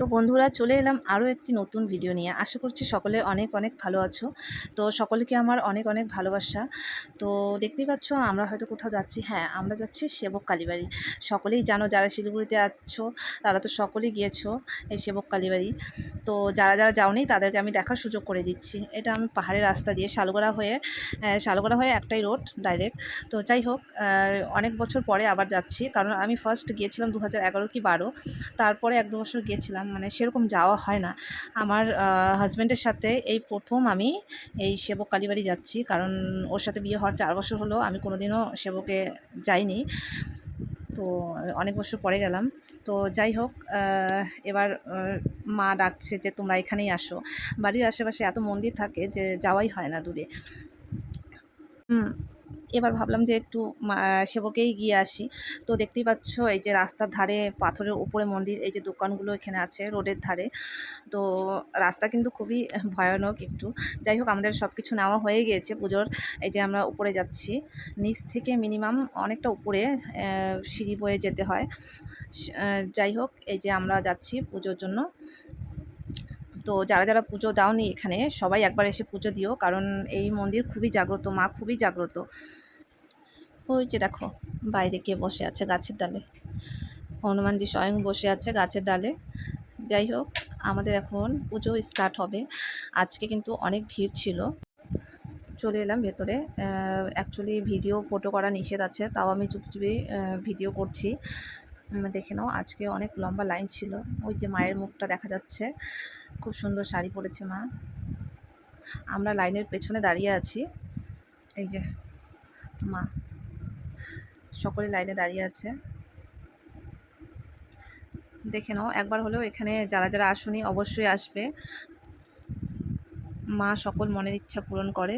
তো বন্ধুরা চলে এলাম আরও একটি নতুন ভিডিও নিয়ে। আশা করছি সকলে অনেক অনেক ভালো আছো। তো সকলকে আমার অনেক অনেক ভালোবাসা। তো দেখতেই পাচ্ছ আমরা হয়তো কোথাও যাচ্ছি। হ্যাঁ আমরা যাচ্ছি সেবক কালীবাড়ি। সকলেই জানো যারা শিলিগুড়িতে আছো তারা তো সকলেই গিয়েছো এই সেবক কালীবাড়ি। তো যারা যারা যাওনি তাদেরকে আমি দেখার সুযোগ করে দিচ্ছি। এটা আমি পাহাড়ের রাস্তা দিয়ে শালগড়া হয়ে আহ, শালগড়া হয়ে একটাই রোড ডাইরেক্ট তো যাই হোক অনেক বছর পরে আবার যাচ্ছি। কারণ আমি ফার্স্ট গিয়েছিলাম দু হাজার এগারো কি বারো। তারপরে এক দু বছর গিয়েছিলাম। মানে সেরকম যাওয়া হয় না। আমার হাজব্যান্ডের সাথে এই প্রথম আমি এই সেবক কালীবাড়ি যাচ্ছি। কারণ ওর সাথে বিয়ে হওয়ার চার বছর হলো, আমি কোনোদিনও সেবকে যাইনি। তো অনেক বছর পরে গেলাম। তো যাই হোক এবার মা ডাকছে যে তোমরা এখানেই আসো। বাড়ির আশেপাশে এত মন্দির থাকে যে যাওয়াই হয় না দূরে। হুম। এবার ভাবলাম যে একটু সেবকেই গিয়ে আসি। তো দেখতেই পাচ্ছ এই যে রাস্তার ধারে, পাথরের উপরে মন্দির, এই যে দোকানগুলো এখানে আছে রোডের ধারে। তো রাস্তা কিন্তু খুবই ভয়ানক একটু। যাই হোক, আমাদের সব কিছু নেওয়া হয়ে গিয়েছে পুজোর। এই যে আমরা উপরে যাচ্ছি। নিচ থেকে মিনিমাম অনেকটা উপরে সিঁড়ি বয়ে যেতে হয়। যাই হোক, এই যে আমরা যাচ্ছি পুজোর জন্য। তো যারা যারা পুজো দাওনি এখানে, সবাই একবার এসে পুজো দিও। কারণ এই মন্দির খুবই জাগ্রত, মা খুবই জাগ্রত। ওই যে দেখো, বাইরে কে বসে আছে গাছের ডালে। হনুমানজি স্বয়ং বসে আছে গাছের ডালে। যাই হোক, আমাদের এখন পুজো স্টার্ট হবে। আজকে কিন্তু অনেক ভিড় ছিল। চলে এলাম ভেতরে। অ্যাকচুয়ালি ভিডিও ফটো করা নিষেধ আছে, তাও আমি চুপচুপি ভিডিও করছি। দেখে নাও, আজকে অনেক লম্বা লাইন ছিল। ওই যে মায়ের মুখটা দেখা যাচ্ছে। খুব সুন্দর শাড়ি পরেছে মা। আমরা লাইনের পেছনে দাঁড়িয়ে আছি। এই যে মা। সকলে লাইনে দাঁড়িয়ে আছে। দেখে নাও, একবার হলেও এখানে যারা যারা আসুনি অবশ্যই আসবে। মা সকল মনের ইচ্ছা পূরণ করে।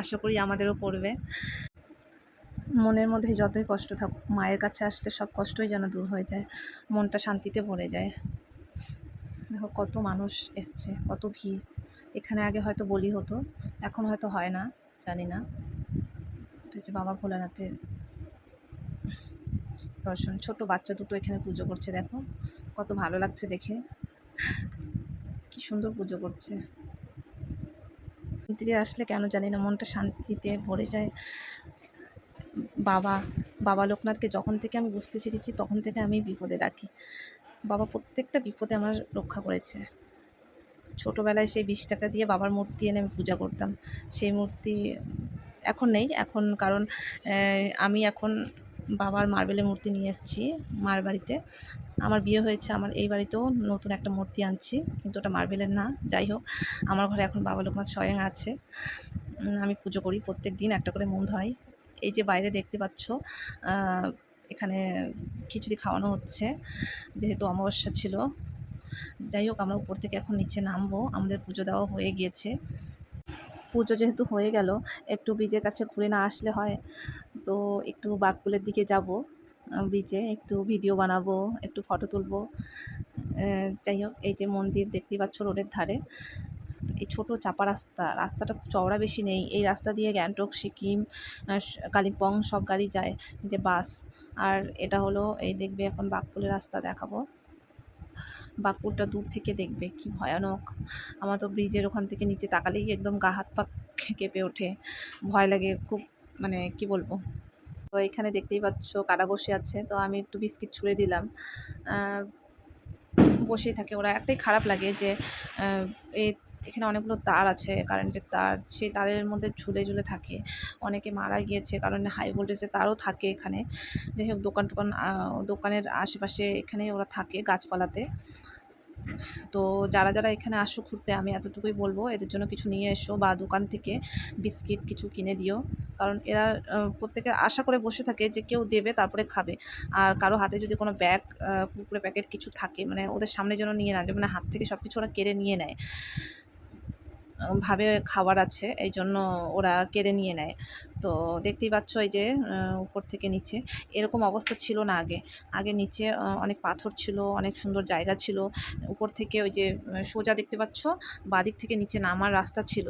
আশা করি আমাদেরও করবে। মনের মধ্যে যতই কষ্ট থাকুক, মায়ের কাছে আসলে সব কষ্টই যেন দূর হয়ে যায়, মনটা শান্তিতে ভরে যায়। দেখো, কত মানুষ এসছে, কত ভিড়। এখানে আগে হয়তো বলি হতো, এখন হয়তো হয় না, জানি না। যে বাবা ভোলানাথের দর্শন, ছোট বাচ্চা দুটো এখানে পুজো করছে, দেখো। কত ভালো লাগছে দেখে। কি সুন্দর পুজো করছে। মন্দিরে আসলে কেন জানি না, মনটা শান্তিতে ভরে যায়। বাবা বাবা লোকনাথকে যখন থেকে আমি বুঝতে শিখেছি, তখন থেকে আমি বিপদে রাখি। বাবা প্রত্যেকটা বিপদে আমার রক্ষা করেছে। ছোটোবেলায় সেই বিশ টাকা দিয়ে বাবার মূর্তি এনে আমি পূজা করতাম। সেই মূর্তি এখন নেই। এখন কারণ আমি এখন বাবার মার্বেলের মূর্তি নিয়ে এসেছি মার বাড়িতে। আমার বিয়ে হয়েছে, আমার এই বাড়িতেও নতুন একটা মূর্তি আনছি, কিন্তু ওটা মার্বেলের না। যাই হোক, আমার ঘরে এখন বাবা লোকনাথ স্বয়ং আছে। আমি পুজো করি, প্রত্যেক দিন একটা করে মন ধরাই। এই যে বাইরে দেখতে পাচ্ছ এখানে খিচুড়ি খাওয়ানো হচ্ছে, যেহেতু অমাবস্যা ছিল। যাই হোক, আমরা উপর থেকে এখন নিচে নামবো। আমাদের পুজো দেওয়া হয়ে গিয়েছে। পুজো যেহেতু হয়ে গেল, একটু ব্রিজের কাছে ঘুরে না আসলে হয়। তো একটু বাঘকুলের দিকে যাব ব্রিজে একটু ভিডিও বানাবো, একটু ফটো তুলবো। যাই হোক, এই যে মন্দির দেখতেই পাচ্ছ রোডের ধারে। এই ছোট চাপা রাস্তা, রাস্তাটা চওড়া বেশি নেই। এই রাস্তা দিয়ে গ্যাংটক, সিকিম কালিম্পং সব গাড়ি যায় যে বাস। আর এটা হলো, এই দেখবে এখন বাঘপুলের রাস্তা দেখাবো। বাঘপুরটা দূর থেকে দেখবে, কি ভয়ানক। আমার তো ব্রিজের ওখান থেকে নিচে তাকালেই একদম গা হাত পা কেঁপে ওঠে। ভয় লাগে খুব মানে কি বলব? তো এখানে দেখতেই পাচ্ছ কারা বসে আছে। তো আমি একটু বিস্কিট ছুঁড়ে দিলাম। বসেই থাকে। ওরা একটাই খারাপ লাগে যে এই এখানে অনেকগুলো তার আছে, কারেন্টের তার, সেই তারের মধ্যে ঝুলে ঝুলে থাকে। অনেকে মারা গিয়েছে কারণ হাই ভোল্টেজের তারও থাকে এখানে। যাই হোক, দোকান টোকান দোকানের আশেপাশে এখানে ওরা থাকে গাছপালাতে। তো যারা যারা এখানে আসো ঘুরতে, আমি এতটুকুই বলব, এদের জন্য কিছু নিয়ে এসো বা দোকান থেকে বিস্কিট কিছু কিনে দিও। কারণ এরা প্রত্যেকে আশা করে বসে থাকে যে কেউ দেবে, তারপরে খাবে। আর কারও হাতে যদি কোনো ব্যাগ কুকুরে প্যাকেট কিছু থাকে মানে ওদের সামনে যেন নিয়ে না যায় মানে হাত থেকে সব কিছু ওরা কেড়ে নিয়ে নেয়। ভাবে খাবার আছে এই জন্য ওরা কেড়ে নিয়ে নেয়। তো দেখতেই পাচ্ছ এই যে উপর থেকে নিচে। এরকম অবস্থা ছিল না আগে। আগে নিচে অনেক পাথর ছিল, অনেক সুন্দর জায়গা ছিল। উপর থেকে ওই যে সোজা দেখতে পাচ্ছ? বাদিক থেকে নিচে নামার রাস্তা ছিল।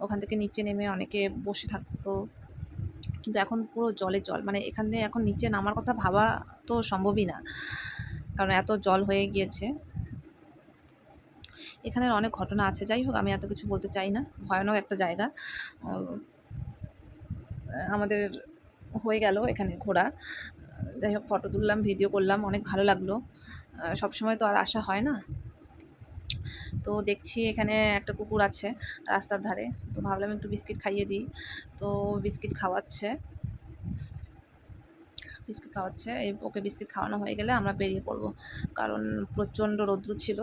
ওখান থেকে নিচে নেমে অনেকে বসে থাকতো। কিন্তু এখন পুরো জলে জল মানে এখান থেকে এখন নিচে নামার কথা ভাবা তো সম্ভবই না। কারণ এত জল হয়ে গিয়েছে। এখানের অনেক ঘটনা আছে। যাই হোক, আমি এত কিছু বলতে চাই না। ভয়ানক একটা জায়গা। আমাদের হয়ে গেল এখানে ঘোরা। যাই হোক, ফটো তুললাম, ভিডিও করলাম, অনেক ভালো লাগল। সবসময় তো আর আসা হয় না। তো দেখছি এখানে একটা কুকুর আছে রাস্তার ধারে। তো ভাবলাম একটু বিস্কিট খাইয়ে দিই। তো বিস্কিট খাওয়াচ্ছে। বিস্কিট খাওয়াচ্ছে। ওকে বিস্কিট খাওয়ানো হয়ে গেলে আমরা বেরিয়ে পড়ব। কারণ প্রচণ্ড রৌদ্র ছিল।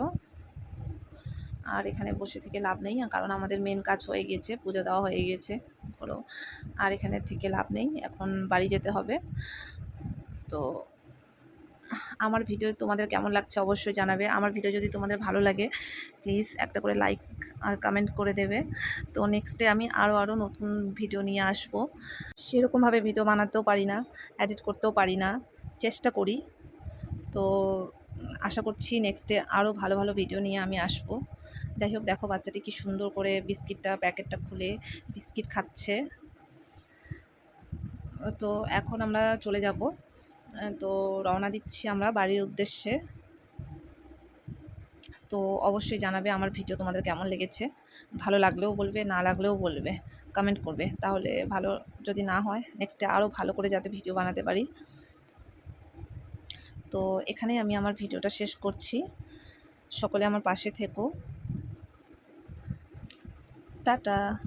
আর এখানে বসে থেকে লাভ নেই, কারণ আমাদের মেন কাজ হয়ে গিয়েছে পুজো দেওয়া হয়ে গিয়েছে হলো আর এখানে থেকে লাভ নেই, এখন বাড়ি যেতে হবে। তো আমার ভিডিও তোমাদের কেমন লাগছে অবশ্যই জানাবে। আমার ভিডিও যদি তোমাদের ভালো লাগে প্লিজ একটা করে লাইক আর কমেন্ট করে দেবে। তো নেক্সটে আমি আরও আরও নতুন ভিডিও নিয়ে আসব। সেরকমভাবে ভিডিও বানাতেও পারি না এডিট করতেও পারি না, চেষ্টা করি। তো আশা করছি নেক্সটে আরও ভালো ভালো ভিডিও নিয়ে আমি আসব। যাই হোক, দেখো বাচ্চাটি কি সুন্দর করে বিস্কিটটা, প্যাকেটটা খুলে বিস্কিট খাচ্ছে। তো এখন আমরা চলে যাব। তো রওনা দিচ্ছি আমরা বাড়ির উদ্দেশ্যে। তো অবশ্যই জানাবে আমার ভিডিও তোমাদের কেমন লেগেছে। ভালো লাগলেও বলবে, না লাগলেও বলবে। কমেন্ট করবে। তাহলে ভালো যদি না হয় নেক্সটে আরও ভালো করে যাতে ভিডিও বানাতে পারি। তো এখানেই আমি আমার ভিডিওটা শেষ করছি। সকলে আমার পাশে থেকো। Tata.